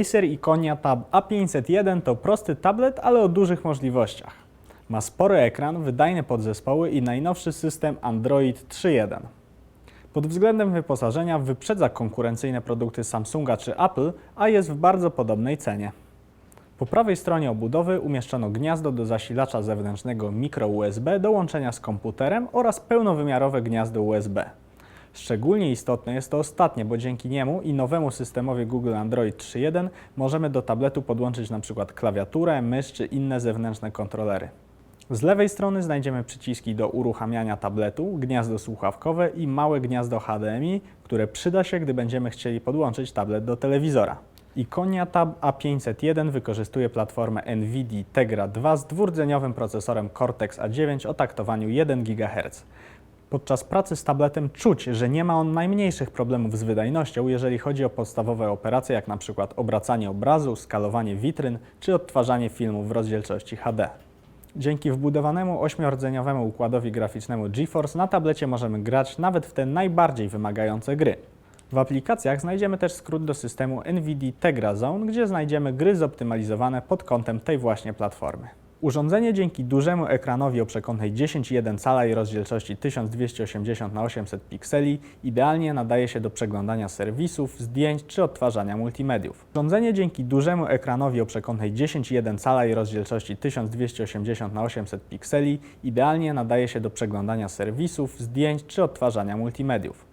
Acer Iconia Tab A501 to prosty tablet, ale o dużych możliwościach. Ma spory ekran, wydajne podzespoły i najnowszy system Android 3.1. Pod względem wyposażenia wyprzedza konkurencyjne produkty Samsunga czy Apple, a jest w bardzo podobnej cenie. Po prawej stronie obudowy umieszczono gniazdo do zasilacza zewnętrznego micro USB do łączenia z komputerem oraz pełnowymiarowe gniazdo USB. Szczególnie istotne jest to ostatnie, bo dzięki niemu i nowemu systemowi Google Android 3.1 możemy do tabletu podłączyć np. klawiaturę, mysz czy inne zewnętrzne kontrolery. Z lewej strony znajdziemy przyciski do uruchamiania tabletu, gniazdo słuchawkowe i małe gniazdo HDMI, które przyda się, gdy będziemy chcieli podłączyć tablet do telewizora. Iconia Tab A501 wykorzystuje platformę NVIDIA Tegra 2 z dwurdzeniowym procesorem Cortex A9 o taktowaniu 1 GHz. Podczas pracy z tabletem czuć, że nie ma on najmniejszych problemów z wydajnością, jeżeli chodzi o podstawowe operacje, jak np. obracanie obrazu, skalowanie witryn czy odtwarzanie filmu w rozdzielczości HD. Dzięki wbudowanemu ośmiordzeniowemu układowi graficznemu GeForce na tablecie możemy grać nawet w te najbardziej wymagające gry. W aplikacjach znajdziemy też skrót do systemu NVIDIA Tegra Zone, gdzie znajdziemy gry zoptymalizowane pod kątem tej właśnie platformy. Urządzenie dzięki dużemu ekranowi o przekątnej 10,1 cala i rozdzielczości 1280 x 800 pikseli idealnie nadaje się do przeglądania serwisów, zdjęć czy odtwarzania multimediów. Urządzenie dzięki dużemu ekranowi o przekątnej 10,1 cala i rozdzielczości 1280 x 800 pikseli idealnie nadaje się do przeglądania serwisów, zdjęć czy odtwarzania multimediów.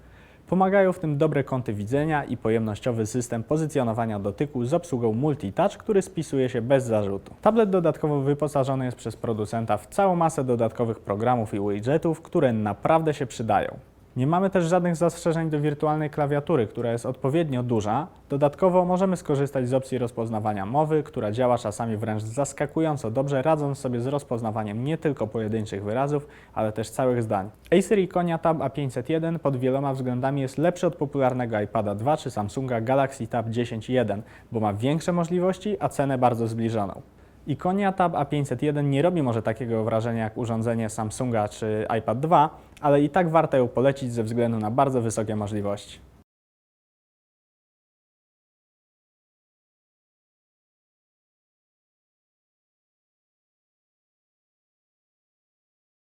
Pomagają w tym dobre kąty widzenia i pojemnościowy system pozycjonowania dotyku z obsługą multitouch, który spisuje się bez zarzutu. Tablet dodatkowo wyposażony jest przez producenta w całą masę dodatkowych programów i widgetów, które naprawdę się przydają. Nie mamy też żadnych zastrzeżeń do wirtualnej klawiatury, która jest odpowiednio duża. Dodatkowo możemy skorzystać z opcji rozpoznawania mowy, która działa czasami wręcz zaskakująco dobrze, radząc sobie z rozpoznawaniem nie tylko pojedynczych wyrazów, ale też całych zdań. Acer Iconia Tab A501 pod wieloma względami jest lepszy od popularnego iPada 2 czy Samsunga Galaxy Tab 10.1, bo ma większe możliwości, a cenę bardzo zbliżoną. Iconia Tab A501 nie robi może takiego wrażenia jak urządzenie Samsunga czy iPad 2, ale i tak warto ją polecić ze względu na bardzo wysokie możliwości.